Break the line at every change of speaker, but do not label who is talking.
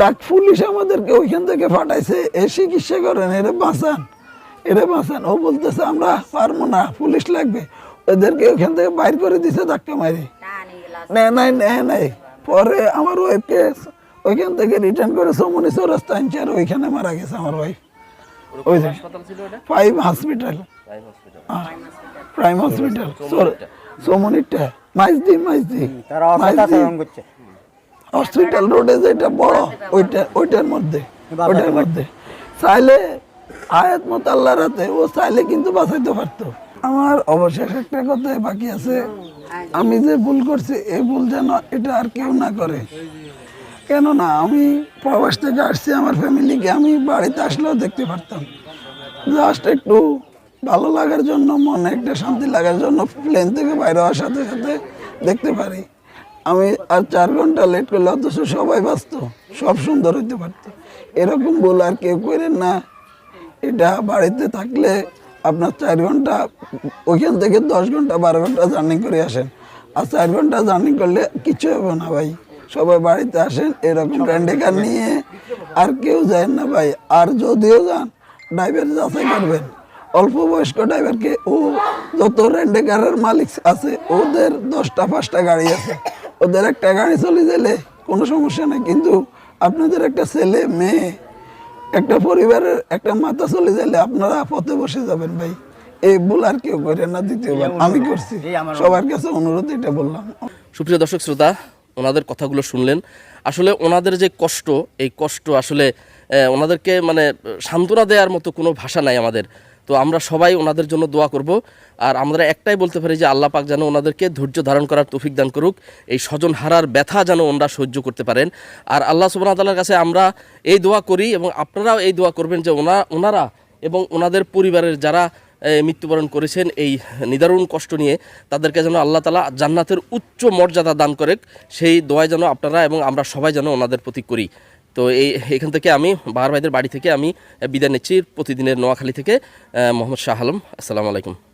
ডাক পুলিশ আমাদেরকে ওইখান থেকে ফাটাইছে এ চিকিৎসা করেন এরে বাঁচান এরে বাঁচান। ও বলতেছে আমরা পারব না পুলিশ লাগবে। ওদেরকে ওইখান থেকে বাইর করে দিছে ধাক্কা মারি। নেয় নাই নেয় নাই পরে আমার ওয়াইফকে ওইখান থেকে রিটার্ন করে সমনি চৌরাস্তা আনছে আর ওইখানে মারা গেছে আমার ওয়াইফ ওই যে
হাসপাতাল ছিল এটা
five
prime hospital
prime hospital সোমনিরটা Maijdi Maijdi.
তারা অসৎ আচরণ করছে।
হসপিটাল রোডে যেটা বড় ওইটা ওইটার মধ্যে ওইটার মধ্যে। চাইলে আয়াত মত আল্লাহর হাতে ও চাইলে কিন্তু বাঁচাইতে পারতো। আমার অবশেষ একটা কথা বাকি আছে। আমি যে ভুল করছি এই ভুল যেন এটা আর কেউ না করে। কেননা আমি প্রবাস থেকে আসছি আমার ফ্যামিলিকে আমি বাড়িতে আসলেও দেখতে পারতাম। জাস্ট একটু ভালো লাগার জন্য মনে একটা শান্তি লাগার জন্য প্লেন থেকে বাইরে হওয়ার সাথে সাথে দেখতে পারি। আমি আর চার ঘণ্টা লেট করলে অথচ সবাই ব্যস্ত সব সুন্দর হইতে পারতো। এরকম বলে আর কেউ করেন না। এটা বাড়িতে থাকলে আপনার চার ঘণ্টা ওইখান থেকে দশ ঘণ্টা বারো ঘণ্টা জার্নি করে আসেন। আর চার ঘণ্টা জার্নি করলে কিছু হবে না ভাই। সবাই বাড়িতে আসেন এরকম রেন্ডেকার নিয়ে আর কেউ যায় না ভাই। আর যদিও যান ড্রাইভার যাচাই করবেন। অল্প বয়স্ক ড্রাইভারকে ও যত রেন্ডেকারের মালিক আছে ওদের দশটা পাঁচটা গাড়ি আছে। ওদের একটা গাড়ি চলে গেলে কোনো সমস্যা নেই কিন্তু আপনাদের একটা ছেলে মেয়ে একটা পরিবারের একটা মাথা চলে গেলে আপনারা পথে বসে যাবেন ভাই। এই ভুল আর কেউ করে না দ্বিতীয়বার। আমি করছি। সবার কাছে অনুরোধ এটা বললাম।
সুপ্রিয় দর্শক শ্রোতা ওনাদের কথাগুলো শুনলেন। আসলে ওনাদের যে কষ্ট এই কষ্ট আসলে ওনাদেরকে মানে সান্ত্বনা দেওয়ার মতো কোনো ভাষা নাই আমাদের। তো আমরা সবাই ওনাদের জন্য দোয়া করব। আর আমরা একটাই বলতে পারি যে আল্লাহ পাক যেন ওনাদেরকে ধৈর্য ধারণ করার তৌফিক দান করুক, এই স্বজন হারার ব্যথা যেন ওনারা সহ্য করতে পারেন। আর আল্লাহ সুবহানাহু ওয়া তাআলার কাছে আমরা এই দোয়া করি এবং আপনারাও এই দোয়া করবেন যে ওনা ওনারা এবং ওনাদের পরিবারের যারা মৃত্যুবরণ করেছেন এই নিদারুণ কষ্ট নিয়ে, তাদেরকে যেন আল্লাহ তালা জান্নাতের উচ্চ মর্যাদা দান করে সেই দোয়ায় যেন আপনারা এবং আমরা সবাই যেন ওনাদের প্রতি করি। তো এই, এখান থেকে আমি, বাহার ভাইদের বাড়ি থেকে আমি বিদায় নিচ্ছি প্রতিদিনের নোয়াখালী থেকে মোহাম্মদ শাহ আলম। আসসালামু আলাইকুম।